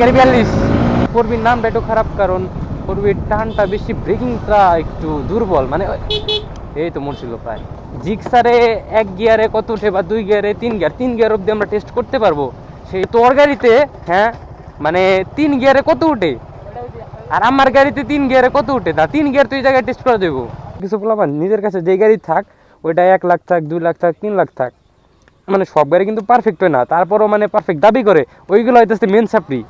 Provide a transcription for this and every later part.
গাড়ি বিয়াল্লিশ। ফোরবির নামটা একটু খারাপ কারণ ফোরবির টানটা বেশি ব্রেকিংটা একটু দুর্বল মানে এই তো মরছিল প্রায়। জিক্সারে এক গিয়ারে কত উঠে বা দুই গিয়ারে তিন গিয়ার তিন গিয়ার অবধি আমরা টেস্ট করতে পারব। সেই তোর গাড়িতে হ্যাঁ মানে তিন গিয়ারে কত উঠে? আর আমার গাড়িতে তিন গিয়ারে কত উঠে? তা তিন গিয়ার তুই জায়গায় টেস্ট করে দেবো কিছু বললাম নিজের কাছে যে গাড়ি থাক, ওইটা এক লাখ থাক, দুই লাখ থাক, তিন লাখ থাক। মানে সব গাড়ি কিন্তু পারফেক্ট হয় না, তারপরও মানে পারফেক্ট দাবি করে। ওইগুলো হইতেছে main supply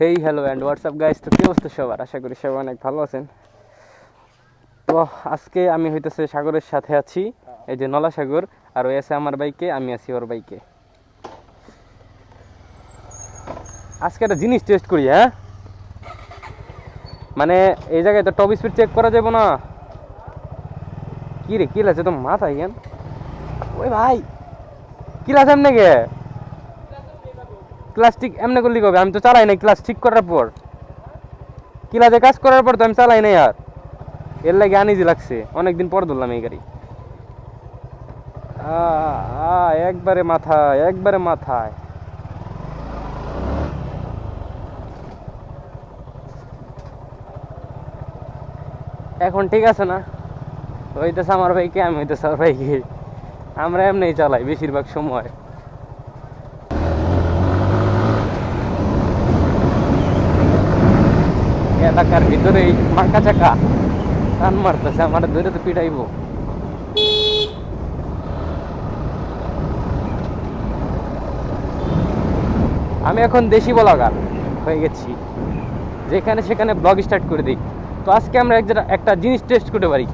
hey hello and WhatsApp guys তো কি অবস্থা সবার? আশা করি সবাই অনেক ভালো আছেন। তো আজকে আমি হইতেছে সাগরের সাথে আছি। এই যে নলা সাগর আর ওই আছে আমার বাইকে আমি আছি ওর বাইকে আজকে একটা জিনিস টেস্ট করি হ্যাঁ? মানে এই জায়গায় তো টপ স্পিড চেক করা যাবে না। কি রে, কি লাগছে তো মাথা কেন ওই ভাই, কি লাগছে গে ক্লাস ঠিক এমনি করলি কবে? আমি তো চালাই নাই ক্লাস ঠিক করার পর। ক্লাসে কাজ করার পর তো আমি চালাই নাই আর। এর লাগে আনিজি লাগছে। অনেকদিন পর ধরলাম এই গাড়ি। একবারে মাথায় একবারে মাথায়। এখন ঠিক আছে না? হইতেছে আমার ভাইকে, আমি হইতেছে আমার ভাইকে। আমরা এমনি চালাই বেশিরভাগ সময়। এলাকার ভিতরে এই মাকা চাকা। টান মারতেছে, আমার ধরে তো পিটাইবো। আমি এখন দেশি ব্লগার হয়ে গেছি। যেখানে সেখানে ব্লগ স্টার্ট করে দিই। তো আজকে আমরা একটা- একটা জিনিস টেস্ট করতে পারি।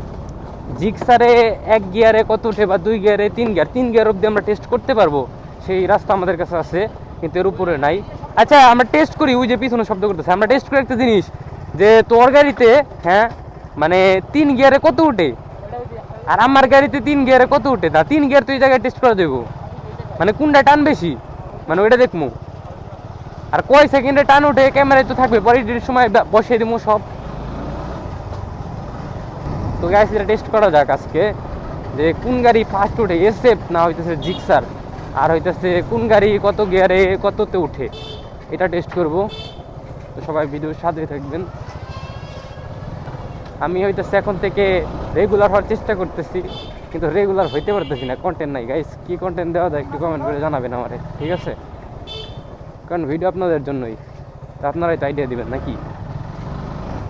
জিক্সারে এক গিয়ারে কত উঠে বা দুই গিয়ারে তিন গিয়ার তিন গিয়ার অবধি আমরা টেস্ট করতে পারব। সেই রাস্তা আমাদের কাছে আছে, কিন্তু এর উপরে নাই। আচ্ছা আমরা টেস্ট করি, ওই যে পিছনে শব্দ করতেছে। আমরা টেস্ট করি একটা জিনিস। যে তোর গাড়িতে হ্যাঁ মানে তিন গিয়ারে কত উঠে? আর আমার গাড়িতে তিন গিয়ারে কত উঠে? তা তিন গিয়ার তুই জায়গায় টেস্ট করে দেবো মানে কোনটা টান বেশি? মানে ওইটা দেখব। আর কয় সেকেন্ডে টান উঠে ক্যামেরায় তো থাকবে পরে সময় বসিয়ে দিব সব। তো গ্যাস এটা টেস্ট করা যাক আজকে, যে কোন গাড়ি ফার্স্ট উঠে এসএফ না হইতেছে জিক্সার আর হইতেছে কোন গাড়ি কত গিয়ারে কততে উঠে, এটা টেস্ট করব। তো সবাই ভিডিওর সাথে থাকবেন। আমি হইতেছে এখন থেকে রেগুলার হওয়ার চেষ্টা করতেছি, কিন্তু রেগুলার হইতে পারতেছি না কন্টেন্ট নাই গাইস কি কন্টেন্ট দেওয়া যায় একটু কমেন্ট করে জানাবেন আমারে, ঠিক আছে? কারণ ভিডিও আপনাদের জন্যই, তো আপনারাই তো আইডিয়া দিবেন নাকি?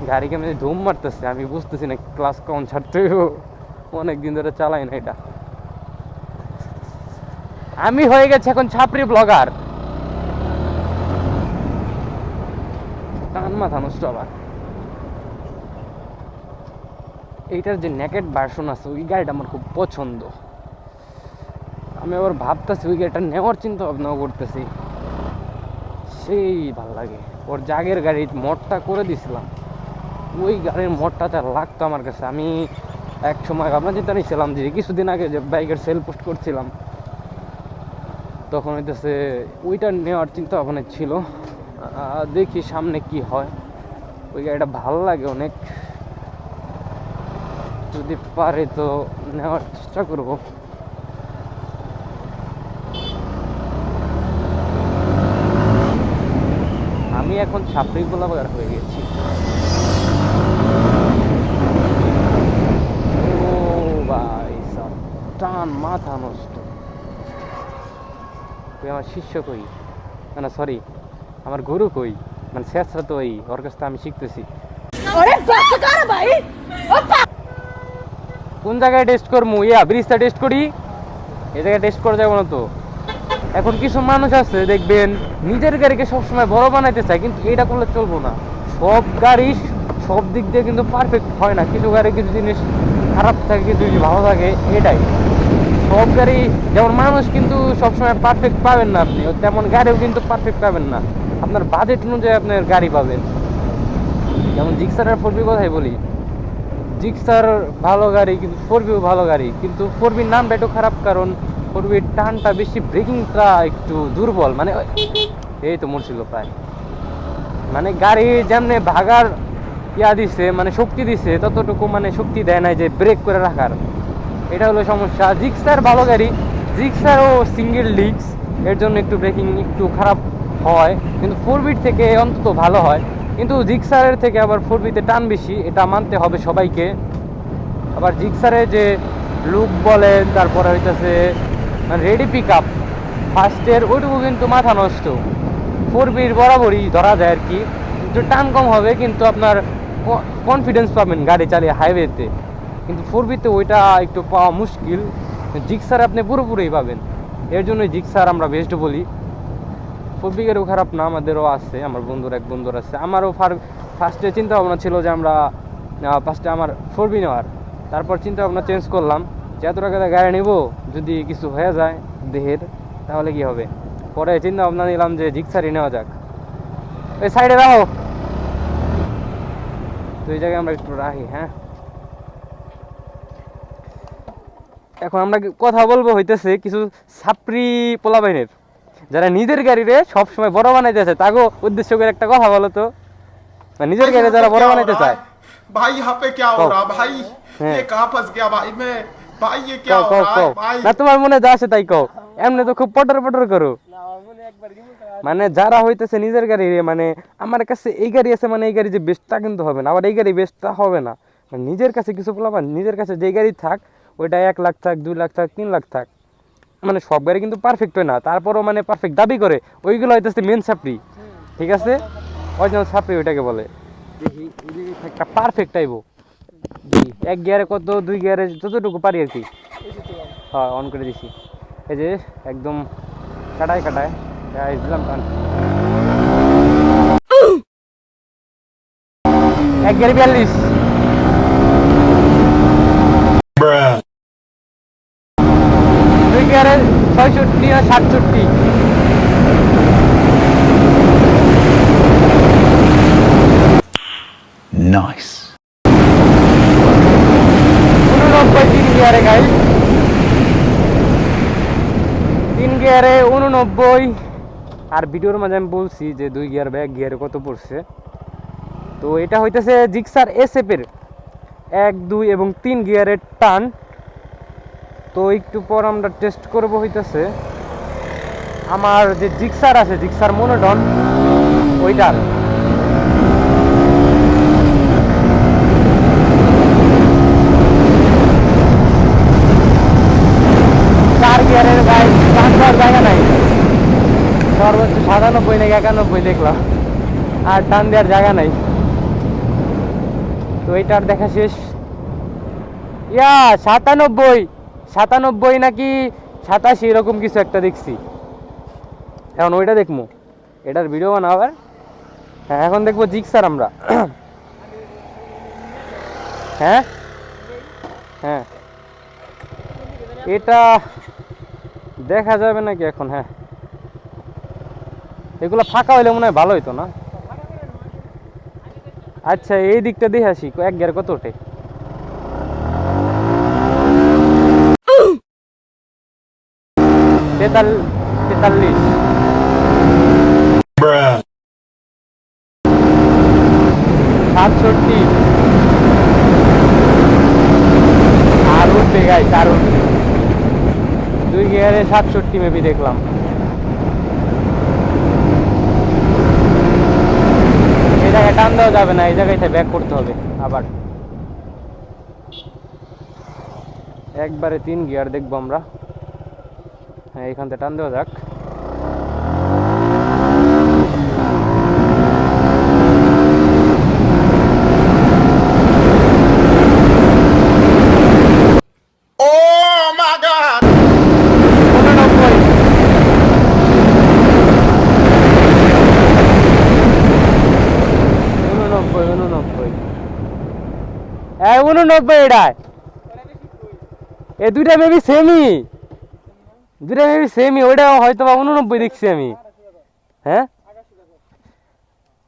গাড়ি কেমন ধুম মারতেছে, আমি বুঝতেছি না ক্লাস ছাড়তে অনেক দিন ধরে চালাই না এটা। আমি হয়ে গেছি এখন ছাপরি ব্লগার টান মাথা নষ্ট আবার এইটার যে নেকেট ভার্সন আছে, ওই গাড়িটা আমার খুব পছন্দ। আমি আবার ভাবতেছি, ওই গাড়িটা নেওয়ার চিন্তা ভাবনাও করতেছি। সেই ভালো লাগে। ওর জাগের গাড়ি মডটা করে দিছিলাম। ওই গাড়ির মডটাতে লাগতো আমার কাছে। আমি এক সময় ভাবনা চিন্তা নিয়েছিলাম যে কিছুদিন আগে যে বাইকের সেল পোস্ট করছিলাম, তখন হইতেছে ওইটা নেওয়ার চিন্তা ভাবনা ছিল দেখি সামনে কি হয়। ওই গাড়িটা ভালো লাগে অনেক। যদি পারে তো নেওয়ার চেষ্টা করব। আমি এখন সাপড়ি গোলাবাগার হয়ে গেছি। ও ভাই সাপ টান, মাথা নষ্ট। তুই আমার শিষ্য কই? মানে সরি আমার গুরু কই? মানে শেষরা তো ওই, ওর কাছ থেকে আমি শিখতেছি। কোন জায়গায় টেস্ট করব ইয়া, ব্রিজটা টেস্ট করি। এই জায়গায় টেস্ট করা যাবে না তো। এখন কিছু মানুষ আছে, দেখবেন, নিজের গাড়িকে সবসময় বড় বানাইতে চায়, কিন্তু এটা করলে চলবো না। সব গাড়ি সব দিক দিয়ে কিন্তু পারফেক্ট হয় না। কিছু গাড়ি কিছু জিনিস খারাপ থাকে, কিছু জিনিস ভালো থাকে, এটাই। সব গাড়ি, যেমন মানুষ কিন্তু সবসময় পারফেক্ট পাবেন না আপনি, তেমন গাড়িও কিন্তু পারফেক্ট পাবেন না। আপনার বাজেট অনুযায়ী আপনার গাড়ি পাবেন। যেমন জিক্সার আর ফোরবি কথাই বলি। জিক্সার ভালো গাড়ি, কিন্তু ফোর বিও ভালো গাড়ি। কিন্তু ফোর বির নামটা একটু খারাপ কারণ ফোর বির টানটা বেশি ব্রেকিংটা একটু দুর্বল মানে এই তো মরছিল প্রায়। মানে গাড়ি যেমনি ভাগার ইয়া দিছে মানে শক্তি দিছে, ততটুকু মানে শক্তি দেয় নাই যে ব্রেক করে রাখার। এটা হলো সমস্যা। জিক্সার ভালো গাড়ি জিক্সারও সিঙ্গেল ডিস্ক, এর জন্য একটু ব্রেকিং একটু খারাপ হয়, কিন্তু ফোর বিট থেকে অন্তত ভালো হয়। কিন্তু জিক্সারের থেকে আবার ফোর বিতে টান বেশি, এটা মানতে হবে সবাইকে। আবার জিক্সারে যে লুক বলেন তারপরে হইতেছে রেডি পিক আপ ফার্স্টের ওইটুকু কিন্তু মাথা নষ্ট। ফোর বির বরাবরই ধরা যায় আর কি। একটু টান কম হবে, কিন্তু আপনার কনফিডেন্স পাবেন গাড়ি চালিয়ে হাইওয়েতে কিন্তু ফোর বিতে ওইটা একটু পাওয়া মুশকিল। জিক্সার আপনি পুরোপুরি পাবেন। এর জন্যই জিক্সার আমরা বেস্ট বলি। ফোর বিগেরও খারাপ না আমাদেরও আছে, আমার বন্ধুর এক বন্ধুর আছে। আমারও ফার ফার্স্টে চিন্তা ভাবনা ছিল যে আমরা ফার্স্টে আমার ফোর নেওয়ার। তারপর চিন্তা ভাবনা চেঞ্জ করলাম যে এত টাকা গাড়ি নেব, যদি কিছু হয়ে যায় দেহের, তাহলে কি হবে? পরে চিন্তা ভাবনা নিলাম যে জিক্সারই নেওয়া যাক। ওই সাইডে রাখো তো এই জায়গায় আমরা একটু রাখি হ্যাঁ? এখন আমরা কথা বলব হইতেছে কিছু ছাপরি পোলাবাইনের। যারা নিজের গাড়িরে সবসময় বড় বানাইতেছে তাগো উদ্দেশ্য করে একটা কথা বলো তো মানে নিজের গাড়ি যারা বড় বানাইতে চায় भाई यहाँ पे क्या हो कहो। रहा भाई हैं। ये कहाँ फंस गया भाई मैं भाई ये क्या কও हो কও रहा কও है भाई না তোমার মনে যা আছে তাই কও এমনি তো খুব পটর পটর করো মানে যারা হইতেছে নিজের গাড়ি রে, মানে আমার কাছে এই গাড়ি আছে মানে এই গাড়ি যে বেস্টটা কিন্তু হবে না আবার এই গাড়ি বেস্টটা হবে না মানে নিজের কাছে কিছু বলাবার নিজের কাছে যে গাড়ি থাক ওইটা এক লাখ থাক দুই লাখ থাক তিন লাখ থাক মানে সব গাড়ি কিন্তু পারফেক্ট হয় না। তারপরও মানে পারফেক্ট দাবি করে ওইগুলো হইতেছে মেন সাপ্রি ঠিক আছে? ওই অরিজিনাল সাপ্রি ওইটাকে বলে। একটা পারফেক্ট আইবো। এক গিয়ারে কত দুই গিয়ারে যতটুকু পারি আর কি। হ্যাঁ অন করে দিছি। এই যে একদম কাটায় কাটায়। দিলাম এক গিয়ারে বিয়াল্লিশ। দুই গিয়ারে ছয়ষট্টি আর সাতষট্টি। Nice. উননব্বই তিন গিয়ারে গাই তিন গিয়ারে উননব্বই। আর ভিডিওর মাঝে আমি বলছি যে দুই গিয়ার বা এক গিয়ারে কত পড়ছে। তো এটা হইতেছে জিক্সার এসএফের এক দুই এবং তিন গিয়ারের টান। তো একটু পর আমরা টেস্ট করব হইতেছে। আমার যে জিক্সার আছে, জিক্সার মনোডন ওইটার। চার গিয়ারের গায়ে টান দেওয়ার জায়গা নাই। সর্বোচ্চ সাতানব্বই নাকি একানব্বই দেখলাম। আর টান দেওয়ার জায়গা নাই। তো এইটার দেখা শেষ। ইয়া, সাতানব্বই! সাতানব্বই নাকি সাতাশি, এরকম কিছু একটা দেখছি। এখন ওইটা দেখব এটার ভিডিও বানাবার। হ্যাঁ এখন দেখব জিক্সার আমরা। হ্যাঁ? হ্যাঁ। এটা দেখা যাবে নাকি এখন? হ্যাঁ। এগুলো ফাঁকা হইলে মনে হয় ভালো হইতো না? আচ্ছা এই দিকটা দেখে আসি। এক গের কত ওঠে তেতাল্লিশ। সাতষট্টি। আর উঠবে গাই আর উঠবে দুই গিয়ারে সাতষট্টি মেবি দেখলাম। এই জায়গায় টান দেওয়া যাবে না এই জায়গায় ব্যাক করতে হবে আবার। একবারে তিন গিয়ার দেখব আমরা। হ্যাঁ এখান থেকে টান দেওয়া যাক! উননব্বই হ্যাঁ এ দুইটা মেবি সেমই মেবি সেমই ওইটা হয়তো বা উননব্বই দেখছি আমি। হ্যাঁ?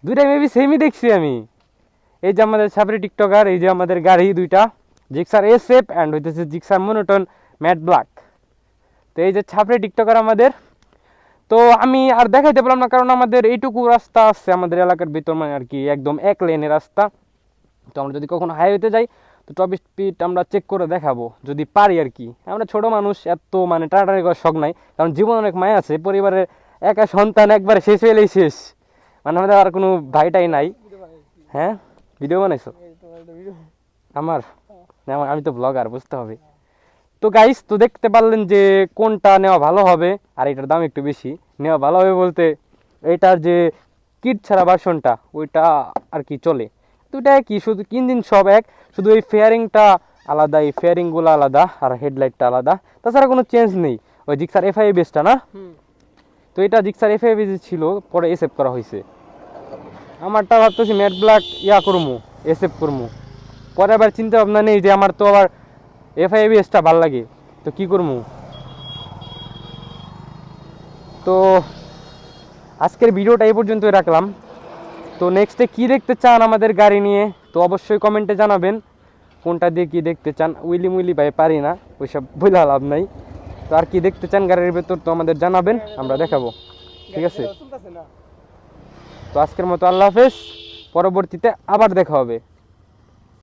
দুইটা মেবি সেমই দেখছি আমি। এই যে আমাদের সাবরি টিকটকার এই যে আমাদের গাড়ি দুইটা, জিক্সার এস এফ অ্যান্ড হইতেছে জিক্সার মনোটন ম্যাট ব্ল্যাক তো এই যে ছাপড়ে টিকটকার আমাদের, তো আমি আর দেখাইতে পারলাম না, কারণ আমাদের এইটুকু রাস্তা আছে আমাদের এলাকার ভিতর মানে আর কি, একদম এক লেনের রাস্তা। তো আমরা যদি কখনো হাইওয়েতে যাই তো টপ স্পিড আমরা চেক করে দেখাবো, যদি পারি আর কি। আমরা ছোট মানুষ, এত মানে টাটারি করার শখ নাই, কারণ জীবন অনেক মায়া আছে পরিবারের একা সন্তান একবার শেষ হলেই শেষ। মানে আমাদের আর কোনো ভাইটাই নাই। হ্যাঁ? ভিডিও বানাইছো? আমার? আমি তো ব্লগার বুঝতে হবে। তো গাইস তো দেখতে পারলেন যে কোনটা নেওয়া ভালো হবে, আর এটার দাম একটু বেশি। নেওয়া ভালো হবে বলতে, এটার যে কিট ছাড়া ভার্সনটা ওইটা আর কি চলে। এটা কি শুধু ইঞ্জিন সব এক। শুধু এই ফেয়ারিংটা আলাদা এই ফেয়ারিংগুলো আলাদা আর হেডলাইটটা আলাদা। তাছাড়া কোনো চেঞ্জ নেই। ওই জিক্সার এফআই বেসটা না? তো এটা জিক্সার এফআই বেস ছিল পরে এসএফ করা হয়েছে। আমারটা ভাবতেছি ম্যাট ব্ল্যাক ইয়া করমু এসএফ করমু। পরে আবার চিন্তা ভাবনা নেই যে আমার তো আবার এফআইবিএসটা ভালো লাগে। তো কি করমু? তো আজকের ভিডিওটা এই পর্যন্তই রাখলাম। তো নেক্সটে কি দেখতে চান আমাদের গাড়ি নিয়ে? তো অবশ্যই কমেন্টে জানাবেন। কোনটা দিয়ে কি দেখতে চান? উইলি মুইলি ভাই পারি না ওইসব বোঝা লাভ নাই। তো আর কি দেখতে চান গাড়ির ভেতর তো আমাদের জানাবেন আমরা দেখাবো। ঠিক আছে? তো আজকের মতো আল্লাহ হাফেজ পরবর্তীতে আবার দেখা হবে।